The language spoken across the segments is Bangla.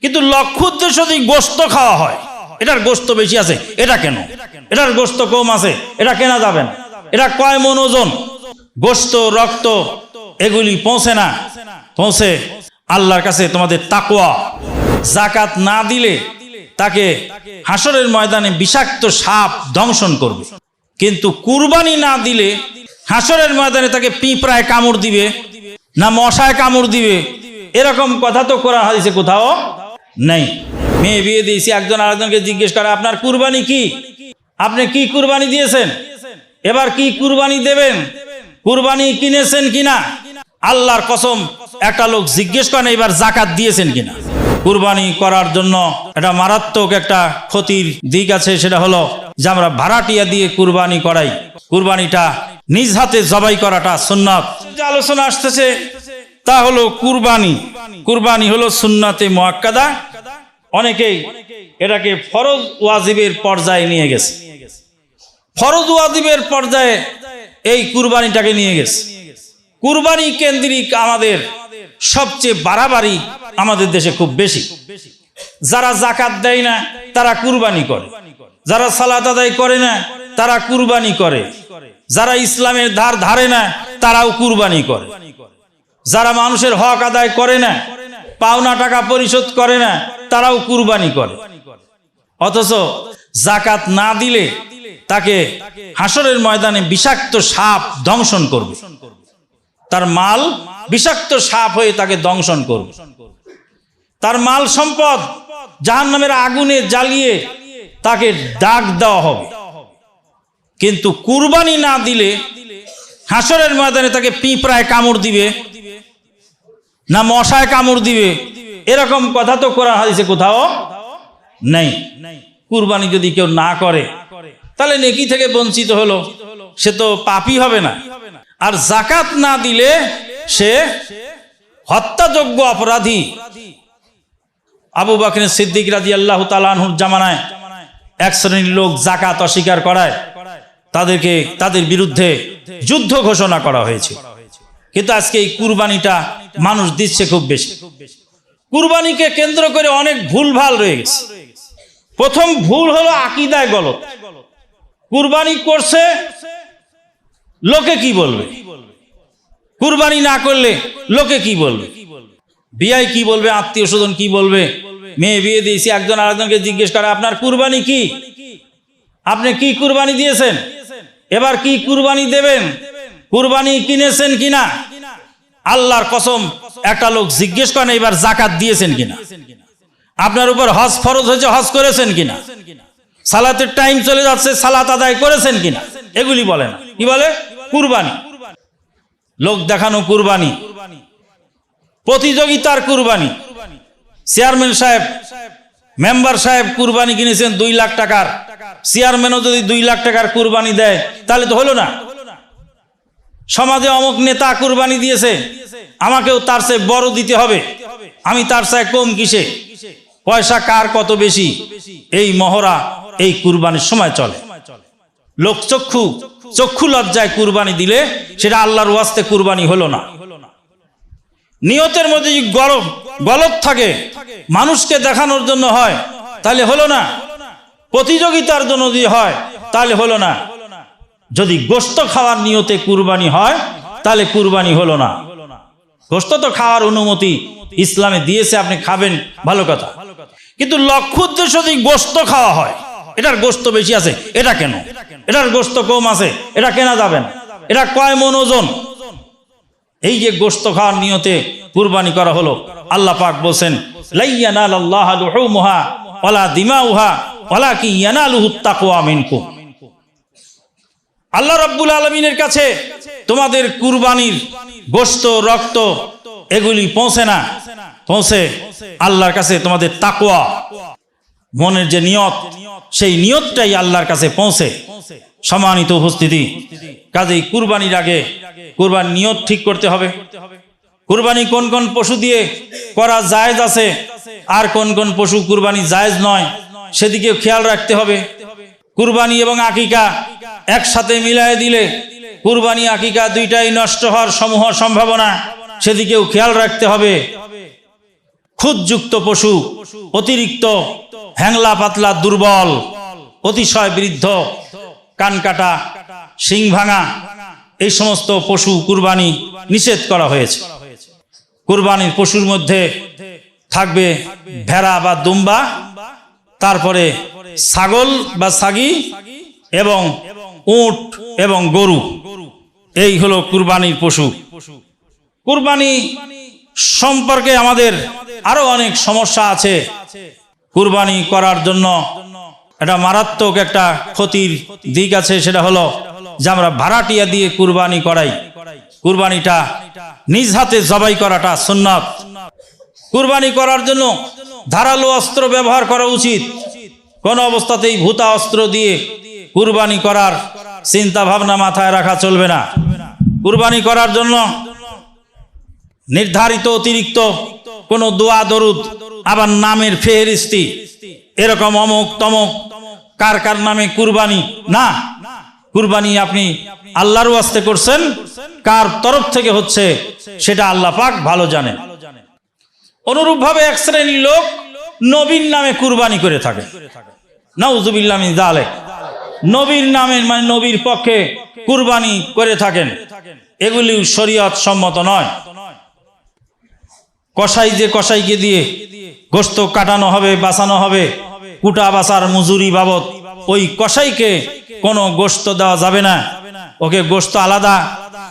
কিন্তু লক্ষ্য উদ্দেশ্য যদি গোস্ত খাওয়া হয়। এটার গোস্ত বেশি আছে। এটা কেন? এটার গোস্ত কম আছে। এটা কেনা যাবে না। এটা কয় মন ওজন? গোস্ত, রক্ত, এগুলি পৌঁছে না। পৌঁছে আল্লাহর কাছে তোমাদের তাকোয়া জাকাত না দিলে তাকে হাসরের ময়দানে বিষাক্ত সাপ দংশন করবে। কিন্তু কুরবানি না দিলে হাসরের ময়দানে তাকে পিঁপড়ায় কামড় দিবে না মশায় কামড় দিবে। এরকম কথা তো করা হয়েছে কোথাও নেই। মেয়ে বিয়ে দিয়েছি, একজন আরেকজনকে জিজ্ঞেস করে, আপনার কুরবানি কি? আপনি কি কুরবানি দিয়েছেন? এবার কি কুরবানি দেবেন? কুরবানি কিনেছেন কিনা আল্লাহর কসম, একটা লোক জিজ্ঞেস করেন এবার জাকাত দিয়েছেন কিনা কুরবানি করার জন্য একটা মারাত্মক একটা ক্ষতির দিক আছে, সেটা হলো যে আমরা ভাড়াটিয়া দিয়ে কুরবানি করাই। কুরবানিটা নিজ হাতে জবাই করাটা সুন্নাত। আলোচনা আসতেছে তা হলো কুরবানি। কুরবানি হলো সুন্নাতে মোয়াক্কাদা অনেকেই এটাকে ফরজ ওয়াজিবের পর্যায়ে নিয়ে গেছে। ফরজ ওয়াজিবের পর্যায়ে এই কুরবানিটাকে নিয়ে গেছে। কুরবানি কেন্দ্রিক আমাদের সবচেয়ে বাড়াবাড়ি আমাদের দেশে খুব বেশি। যারা জাকাত দেয় না, তারা কুরবানি করে। যারা সালাত আদায় করে না, তারা কুরবানি করে। যারা ইসলামের ধার ধারে না, তারাও কুরবানি করে। যারা মানুষের হক আদায় করে না, পাওনা টাকা পরিশোধ করে না, তারাও কুরবানি করে। অথচ জাকাত না দিলে তাকে হাসরের ময়দানে বিষাক্ত সাপ দংশন করবে। তার মাল বিষাক্ত সাপ হয়ে তাকে দংশন করবে। তার মাল সম্পদ জাহান নামের আগুনে জ্বালিয়ে তাকে ডাক দেওয়া হবে। কিন্তু কুরবানি না দিলে হাসরের ময়দানে তাকে পিঁপড়ায় কামড় দিবে না মশায় কামড় দিবে? এরকম কথা তো করা হয়েছে কোথাও নেই। কুরবানি যদি কেউ না করে, তাহলে নেকি থেকে বঞ্চিত হলো। সে তো পাপই হবে না। আর জাকাত না দিলে সে হত্যাযোগ্য অপরাধী। আবু বাকর সিদ্দিক রাজি আল্লাহ তালানহুর জামানায় এক শ্রেণির লোক জাকাত অস্বীকার করায়, তাদেরকে তাদের বিরুদ্ধে যুদ্ধ ঘোষণা করা হয়েছে। কিন্তু আজকে এই কুরবানিটা মানুষ দিচ্ছে খুব বেশি। কুরবানিকে কেন্দ্র করে অনেক ভুলভাল রয়ে গেছে। প্রথম ভুল হলো আকিদায় গলত। কুরবানি করছে, লোকে কি বলবে? কুরবানি না করলে লোকে কি বলবে? বিয়াই কি বলবে? আত্মীয় স্বজন কি বলবে? মেয়ে বিয়ে দিয়েছি, একজন আরেকজনকে জিজ্ঞেস করে, আপনার কুরবানি কি? আপনি কি কুরবানি দিয়েছেন? এবার কি কুরবানি দেবেন? কুরবানি কিনেছেন কিনা? আল্লাহর কসম, একটা লোক জিজ্ঞেস করেন এবার জাকাত দিয়েছেন কিনা? আপনার উপর হজ ফরজ হয়েছে, হজ করেছেন কিনা? সালাতের টাইম চলে যাচ্ছে, সালাত আদায় করেছেন কিনা? এগুলি বলে না কি বলে? কুরবানি। লোক দেখানো কুরবানি। প্রতিযোগিতার কুরবানি। চেয়ারম্যান সাহেব, মেম্বার সাহেব কুরবানি কিনেছেন দুই লাখ টাকার। চেয়ারম্যানও যদি দুই লাখ টাকার কুরবানি দেয়, তাহলে তো হলো না। সমাজে অমুক নেতা কুরবানি দিয়েছে, আমাকেও তার চেয়ে বড় দিতে হবে। আমি তার চেয়ে কম কিসে? পয়সা কার কত বেশি? এই মহড়া এই কুরবানির সময় চলে। লোক চক্ষু চক্ষু লজ্জায় কুরবানি দিলে সেটা আল্লাহর ওয়াস্তে কুরবানি হলো না। নিয়তের মধ্যে যদি গরম গলত থাকে, মানুষকে দেখানোর জন্য হয়, তাহলে হলো না। প্রতিযোগিতার জন্য যদি হয়, তাহলে হলো না। যদি গোস্ত খাওয়ার নিয়তে কুরবানি হয়, তাহলে কুরবানি হলো না। গোস্ত তো খাওয়ার অনুমতি ইসলামে দিয়েছে, আপনি খাবেন, ভালো কথা। কিন্তু লক্ষ্য উদ্দেশ্য যদি গোস্ত খাওয়া হয়, এটার গোস্ত বেশি আছে, এটা কেন? এটার গোস্ত কম আছে, এটা কেনা যাবে না। এটা কয় মন ওজন? এই যে গোস্ত খাওয়ার নিয়তে কুরবানি করা হলো, আল্লাহ পাক বলছেন লাইয়ানাল আল্লাহ লুহুমুহা, ওয়ালা দিমাউহা ওয়ালা কি ইয়ানালুহু তাকওয়া মিনকুম। আল্লাহ রাব্বুল আলমিনের কাছে তোমাদের কুরবানির গোস্ত রক্ত এগুলি পৌঁছে না। পৌঁছে আল্লাহর কাছে তোমাদের তাকোয়া মনের যে নিয়ত, সেই নিয়তটাই আল্লাহর কাছে পৌঁছে। সম্মানিত উপস্থিতি, কাজেই কুরবানির আগে কুরবান নিয়ত ঠিক করতে হবে। কুরবানি কোন কোন পশু দিয়ে করা জায়েজ আছে, আর কোন কোন পশু কুরবানি জায়েজ নয়, সেদিকেও খেয়াল রাখতে হবে। কুরবানি এবং আকিকা একসাথে মিলায় দিলে কুরবানি আকিকা দুইটাই নষ্ট হওয়ার সমূহ সম্ভাবনা। সেদিকেও খেয়াল রাখতে হবে। খুদযুক্ত পশু, অতিরিক্ত হ্যাংলা পাতলা দুর্বল, অতিশয় বৃদ্ধ, কান কাটা, শিং ভাঙা, এই সমস্ত পশু কুরবানি নিষেধ করা হয়েছে। কুরবানির পশুর মধ্যে থাকবে ভেড়া বা দুম্বা, তারপরে ছাগল বা ছাগি এবং উট এবং গরু। এই হলো কুরবানির পশু। কুরবানি সম্পর্কে আমাদের আরও অনেক সমস্যা আছে। কুরবানি করার জন্য এটা মারাত্মক একটা ক্ষতির দিক আছে, সেটা হলো যে আমরা ভাড়াটিয়া দিয়ে কুরবানি করাই। কুরবানিটা নিজ হাতে জবাই করাটা সুন্নত। কুরবানি করার জন্য ধারালো অস্ত্র ব্যবহার করা উচিত। কোন অবস্থাতেই ভূতা অস্ত্র দিয়ে কুরবানি করার চিন্তা ভাবনা মাথায় রাখা চলবে না। কুরবানি করার জন্য নির্ধারিত অতিরিক্ত কোনো দোয়া, দরুদ, আবার নামের ফেহরিস্তি, এরকম অমুক তমক কার কার নামে কুরবানি? না, কুরবানি আপনি আল্লাহর ওয়াস্তে করছেন, কার তরফ থেকে হচ্ছে সেটা আল্লাহ পাক ভালো জানেন। অনুরূপভাবে এক শ্রেণির লোক নবীর নামে কুরবানি করে থাকে। নাউজুবিল্লাহ জালে নবীর নামে মানে নবীর পক্ষে কুরবানি করে থাকেন। এগুলি শরীয়ত সম্মত নয়। কসাই যে কসাইকে দিয়ে গোস্ত কাটানো হবে, বাঁচানো হবে, কুটা বাসার মজুরি বাবদ, ওই কসাইকে কোনো গোস্ত দেওয়া যাবে না। ওকে গোস্ত আলাদা,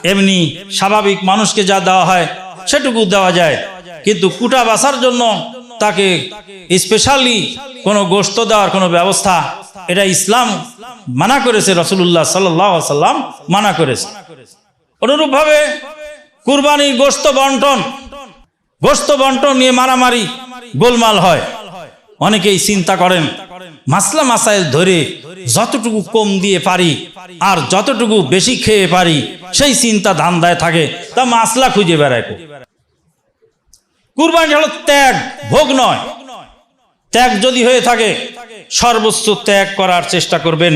এমনি স্বাভাবিক মানুষকে যা দেওয়া হয় সেটুকু দেওয়া যায়। কিন্তু কুটা বাসার জন্য তাকে স্পেশালি কোনো গোস্ত দেওয়ার কোনো ব্যবস্থা এটা ইসলাম মানা করেছে রসুল্লাহ সাল্লাম মানা করেছে। অনুরূপভাবে কুরবানির গোস্ত বন্টন গোস্ত বন্টন নিয়ে মারামারি, গোলমাল হয়। অনেকেই চিন্তা করেন, মাসলা মাসাইল ধরে যতটুকু কম দিয়ে পারি আর যতটুকু বেশি খেয়ে পারি, সেই চিন্তা ধান্দায় থাকে, তা মাসলা খুঁজে বেড়ায়। কুরবানি হলো ত্যাগ, ভোগ নয়। ত্যাগ যদি হয়ে থাকে সর্বোচ্চ ত্যাগ করার চেষ্টা করবেন।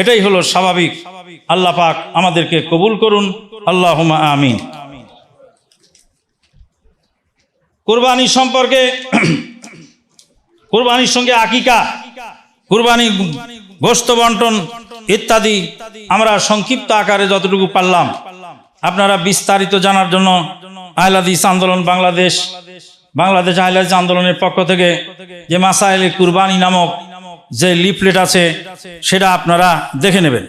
এটাই হলো স্বাভাবিক। আল্লাহ পাক আমাদেরকে কবুল করুন। আল্লাহ আমিন। কুরবানি সম্পর্কে কুরবানির সঙ্গে আকিকা কুরবানি গোস্ত বন্টন ইত্যাদি আমরা সংক্ষিপ্ত আকারে যতটুকু পারলাম। আপনারা বিস্তারিত জানার জন্য আহলাদিস আন্দোলন বাংলাদেশ বাংলাদেশ আহলাদিস আন্দোলনের পক্ষ থেকে যে মাসাইল কুরবানি নামক যে লিফলেট আছে, সেটা আপনারা দেখে নেবেন।